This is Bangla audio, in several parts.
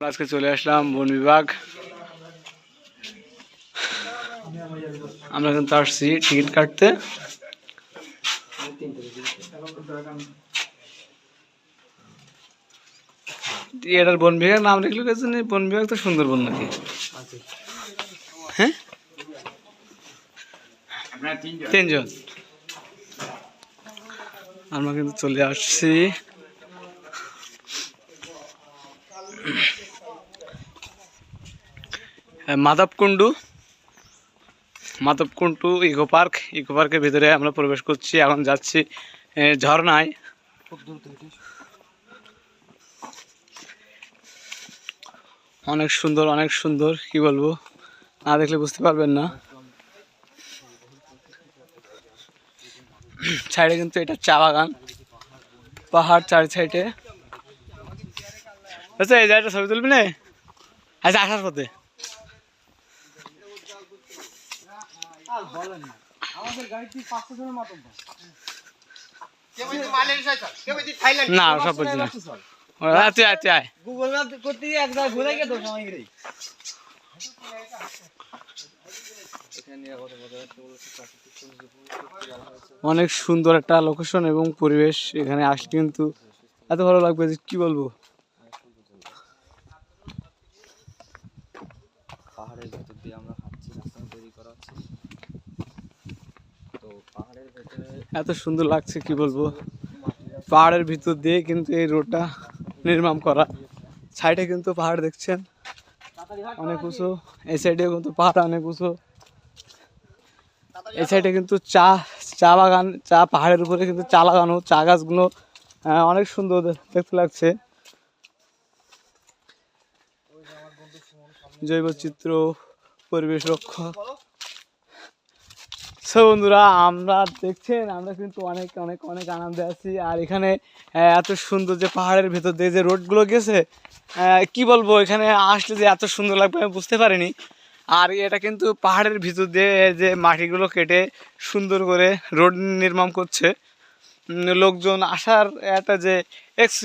আজকে চলে আসলাম বন বিভাগ। আমরা কিন্তু আসছি টিকিট কাটতে। এটার বন বিভাগ নাম লিখলো গেছে বন বিভাগ তো সুন্দরবন নাকি? হ্যাঁ? তিনজন। আমরা কিন্তু চলে আসছি। Madhabkunda Madhabkunda eco park eco পার্কের ভিতরে আমরা প্রবেশ করছি, এখন যাচ্ছি ঝর্ণায়। অনেক সুন্দর অনেক সুন্দর, কি বলব? না দেখলে বুঝতে পারবেন না। সাইডে কিন্তু এটা চা বাগান, পাহাড় চার সাইডে। আচ্ছা এই জায়গাটা ছবি তুলবি না? আচ্ছা আসার পথে। না। সব বলছি না গুগল ম্যাপ করতে গিয়ে সময় অনেক সুন্দর একটা লোকেশন এবং পরিবেশ এখানে আসলে কিন্তু এত ভালো লাগবে যে কি বলব? পাহাড়ের ভেতর দিয়ে আমরা হাঁটছি রাস্তা তৈরি করা হচ্ছে তো পাহাড়ের ভেতরে এত সুন্দর লাগছে, কি বলব? পাহাড়ের ভিতর দিয়ে কিন্তু এই রোডটা নির্মাণ করা। সাইডে কিন্তু পাহাড় দেখছেন? অনেক উঁচু। এই সাইডেও কিন্তু পাহাড় অনেক উঁচু। এই সাইডে কিন্তু চা চা বাগান, চা পাহাড়ের উপরে কিন্তু চা লাগানো, চা গাছগুলো অনেক সুন্দর দেখতে লাগছে। জৈব চিত্র পরিবেশ রক্ষা। সো বন্ধুরা আমরা দেখছেন আমরা কিন্তু অনেক অনেক অনেক আনন্দে আছি। আর এখানে এত সুন্দর যে পাহাড়ের ভেতর দিয়ে যে রোডগুলো গেছে কি বলব এখানে আসলে যে এত সুন্দর লাগবে আমি বুঝতে পারিনি। আর এটা কিন্তু পাহাড়ের ভিতর দিয়ে যে মাটিগুলো কেটে সুন্দর করে রোড নির্মাণ করছে। লোকজন আসার একটা যে এক্স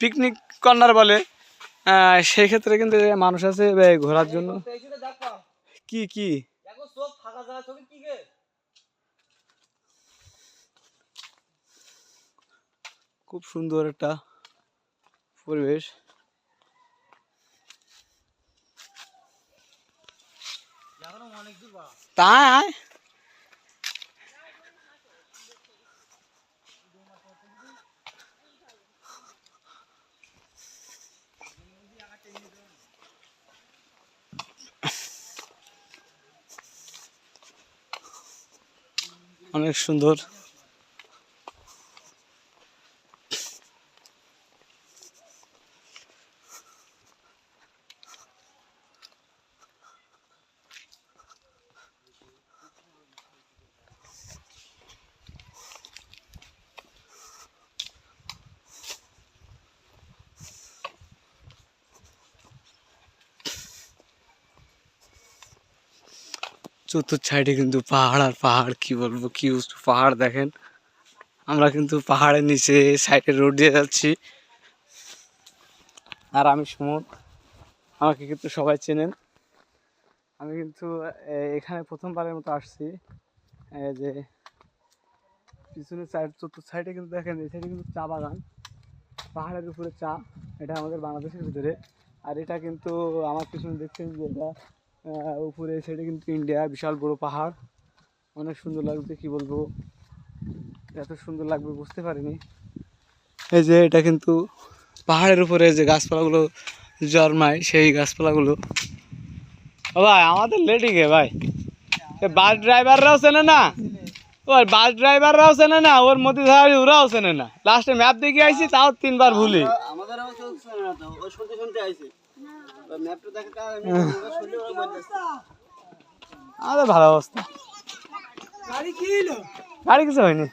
পিকনিক কর্নার বলে সেই ক্ষেত্রে কিন্তু মানুষ আছে ঘোরার জন্য। কি কি দেখো চোখ ফাঁকা জায়গা ছবি কি গে খুব সুন্দর একটা পরিবেশ। তাই? অনেক সুন্দর। চতুর্থ সাইডে কিন্তু পাহাড় আর পাহাড়, কি বলব, কি উঁচু পাহাড় দেখেন, আমরা কিন্তু পাহাড়ের নিচে সাইডে রোড দিয়ে যাচ্ছি। আর আমি সুমন, আমাকে কিন্তু সবাই চেনেন। আমি কিন্তু এখানে প্রথমবারের মতো আসছি। যে পিছনের সাইড চতুর্থ সাইডে কিন্তু দেখেন, এই সাইডে কিন্তু চা বাগান। পাহাড়ের উপরে চা, এটা আমাদের বাংলাদেশের ভিতরে। আর এটা কিন্তু আমার পিছনে দেখছেন যে এটা উপরে সাইডে কিন্তু ইন্ডিয়া বিশাল বড় পাহাড়। অনেক সুন্দর লাগবে, কি বলব? এত সুন্দর লাগবে, বুঝতে পারিনি। এই যে এটা কিন্তু পাহাড়ের উপরে যে গাছপালাগুলো জন্মায়, সেই গাছপালাগুলো। ভাই, আমাদের লেডি গে ভাই? বাস ড্রাইভাররাও চেনে না? ওর বাস ড্রাইভাররাও চেনে না? ওর মধ্যে ধারি ওরাও চেনে না। লাস্টে ম্যাপ দেখে আইছি, তাও তিনবার ভুলি। আমাদের আমাদের ভালো অবস্থা। গাড়ি কি হলো গাড়ি কিছু হয়নি।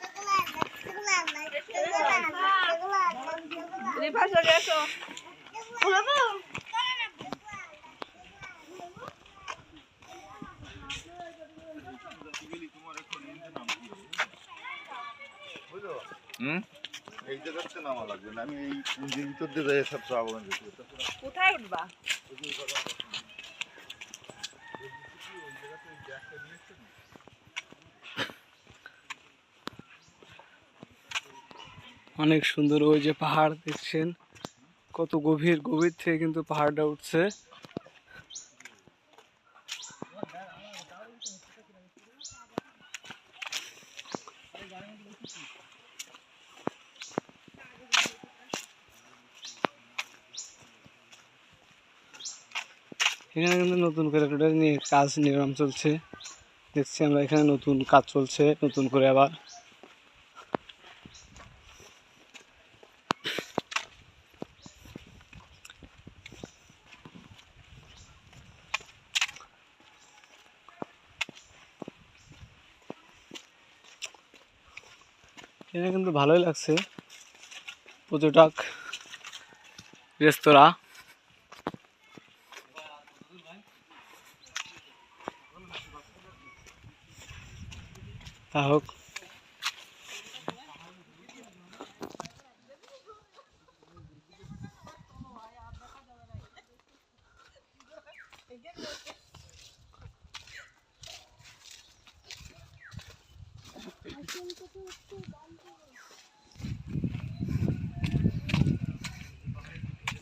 এই জায়গাতে নামা লাগবে না আমি এই পুঞ্জির ভিতর দিয়ে যাই সব। কোথায় উঠবা? অনেক সুন্দর ওই যে পাহাড় দেখছেন। কত গভীর গভীর থেকে কিন্তু পাহাড়টা উঠছে। এখানে কিন্তু নতুন করে টোটাল নিয়ে কাজ নির্মাণ চলছে। দেখছি আমরা এখানে নতুন কাজ চলছে, নতুন করে আবার। এখানে কিন্তু ভালোই লাগছে। পর্যটক রেস্তোরাঁ। হোক।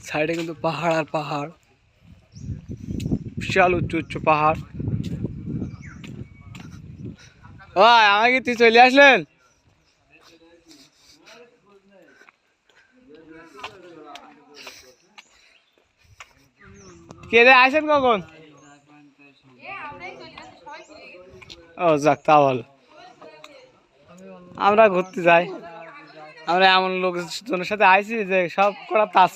সাইডে কিন্তু পাহাড় আর পাহাড়। বিশাল উচ্চ উচ্চ পাহাড়। ও আমাকে তুই চলে আসলেন? কে রে আসেন কখন? ও, যাক, তা ভালো। আমরা ঘুরতে যাই। আমরা এমন লোকজনের সাথে আইছি যে সব করা তার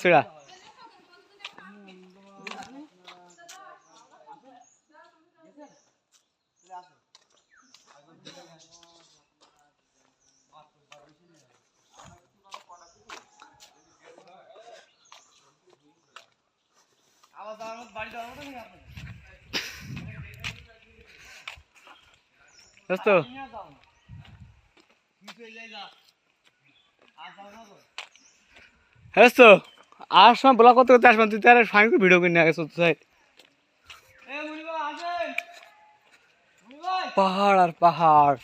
দোস্ত হ্যাঁ আর সময় ব্লগ করতে করতে আসবেন তুই তার ফাইন ভিডিও করে নিয়ে আগে সত্যি সাইড পাহাড় আর পাহাড়।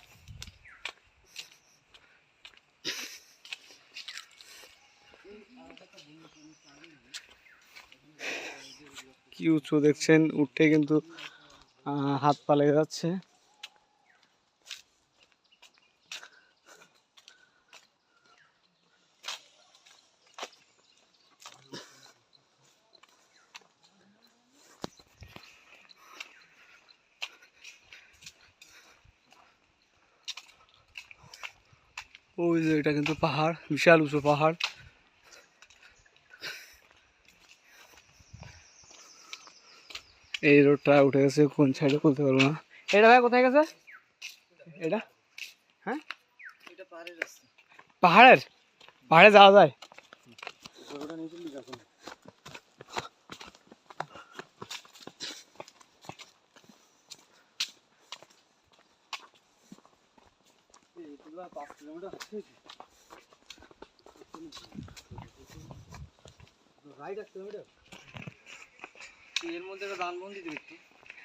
কি উঁচু দেখছেন উঠে কিন্তু হাত পা লেগে যাচ্ছে। ওই যে এটা কিন্তু পাহাড়, বিশাল উঁচু পাহাড়। এই রোডটা উঠে গেছে, কোন সাইডে বলতে পারব না। এটা ভাই কোথায় গেছে? এটা? হ্যাঁ? পাহাড়ের পাহাড়ের? পাহাড়ে যাওয়া যায় ওটা নিয়ে চললি এখন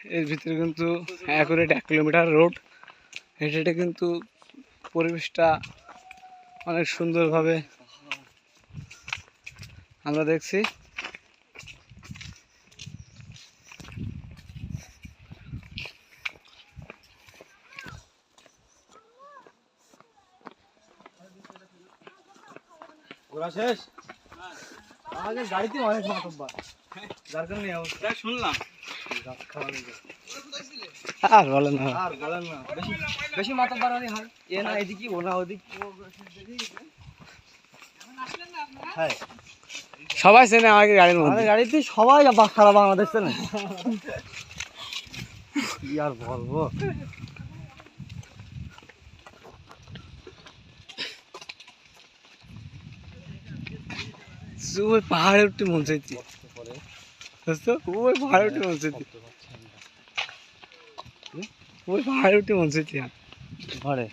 এর ভিতরে কিন্তু অ্যাকুরেট এক কিলোমিটার রোড হেঁটে হেঁটে কিন্তু পরিবেশটা অনেক সুন্দরভাবে আমরা দেখছি। শেষ? আমাদের গাড়িতে অনেক মাতব্বার। যার কারণে অবস্থা। শুনলাম। আর বলেন না। আর বলেন না। বেশি বেশি মাতব্বার মানে হয়। এ না এদিকে ও না ওদিকে। হ্যাঁ। সবাই চেনে আমাকে গাড়ির মধ্যে। আমাদের গাড়িতে সবাই সারা বাংলাদেশ চেনে। কি আর বলব? ওই পাহাড়ে উঠতে মন চাইছি। ওই পাহাড়ে উঠতে মন চাইছি। ওই পাহাড়ে উঠতে মন চাইছি ঘরে।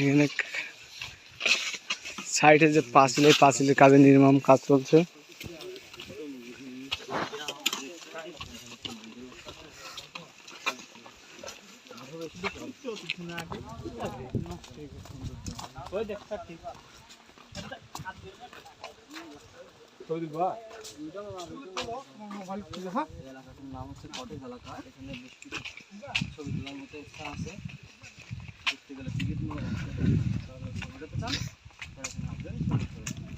এখানে সাইডে যে পাঁচিল এই পাঁচিলের কাজে নির্মাণ কাজ চলছে। নাম হচ্ছে কটেজ এলাকা এখানে বেশ ছবি তোলার মতো ইচ্ছা আছে দেখতে গেলে টিকিট নিয়ে যেতে চান তাহলে এখানে আসবেন ছবি তুলবেন।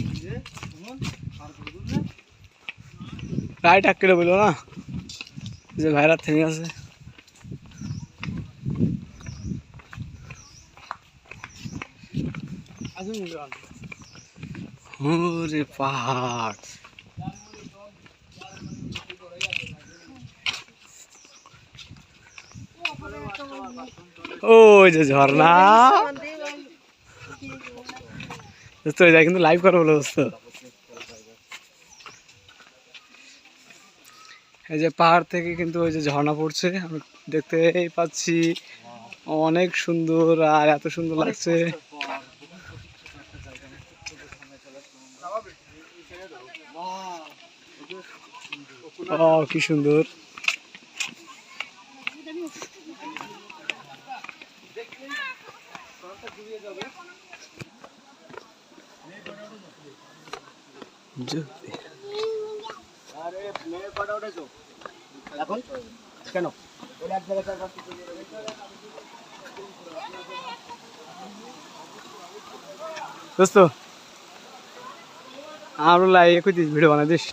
এই যে, শুনুন, আর কত দূর না? রাইট এক বলল না। যে ভাইরা থেমে আছে। ওরে পাহাড়। ওই যে ঝর্ণা। কিন্তু লাইভ করো বলো দোস্ত। এই যে পাহাড় থেকে কিন্তু ওই যে ঝর্ণা পড়ছে আমি দেখতে পাচ্ছি অনেক সুন্দর আর এত সুন্দর লাগছে। কি সুন্দর। জ- এখন? কেন? দোস্ত। আমরা লাই দিস ভিডিও বানাই দিস।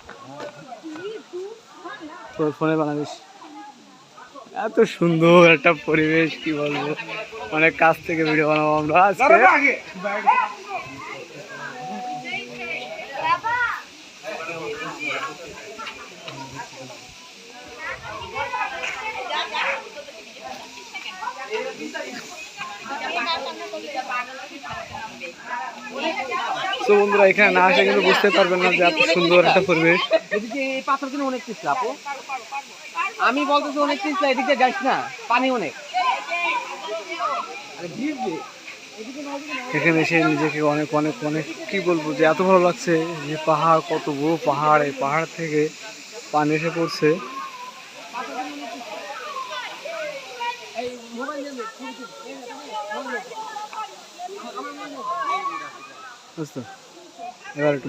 তোর ফোনে বানাই দিস। এত সুন্দর একটা পরিবেশ কি বলব? অনেক কাছ থেকে ভিডিও বানাবো আমরা আজকে। তো বন্ধুরা এখানে না আসে কিন্তু বুঝতে পারবেন না যে এত সুন্দর একটা পরিবেশ। এদিকে এই পাথর কিন্তু অনেক পিছলা আপু। আমি বলতেছি অনেক পিছলা এদিকে যাস না পানি অনেক। এখানে এসে নিজেকে অনেক অনেক অনেক কি বলব যে এত ভালো লাগছে যে পাহাড় কত বড় পাহাড় এই পাহাড় থেকে পানি এসে পড়ছে। এবার একটু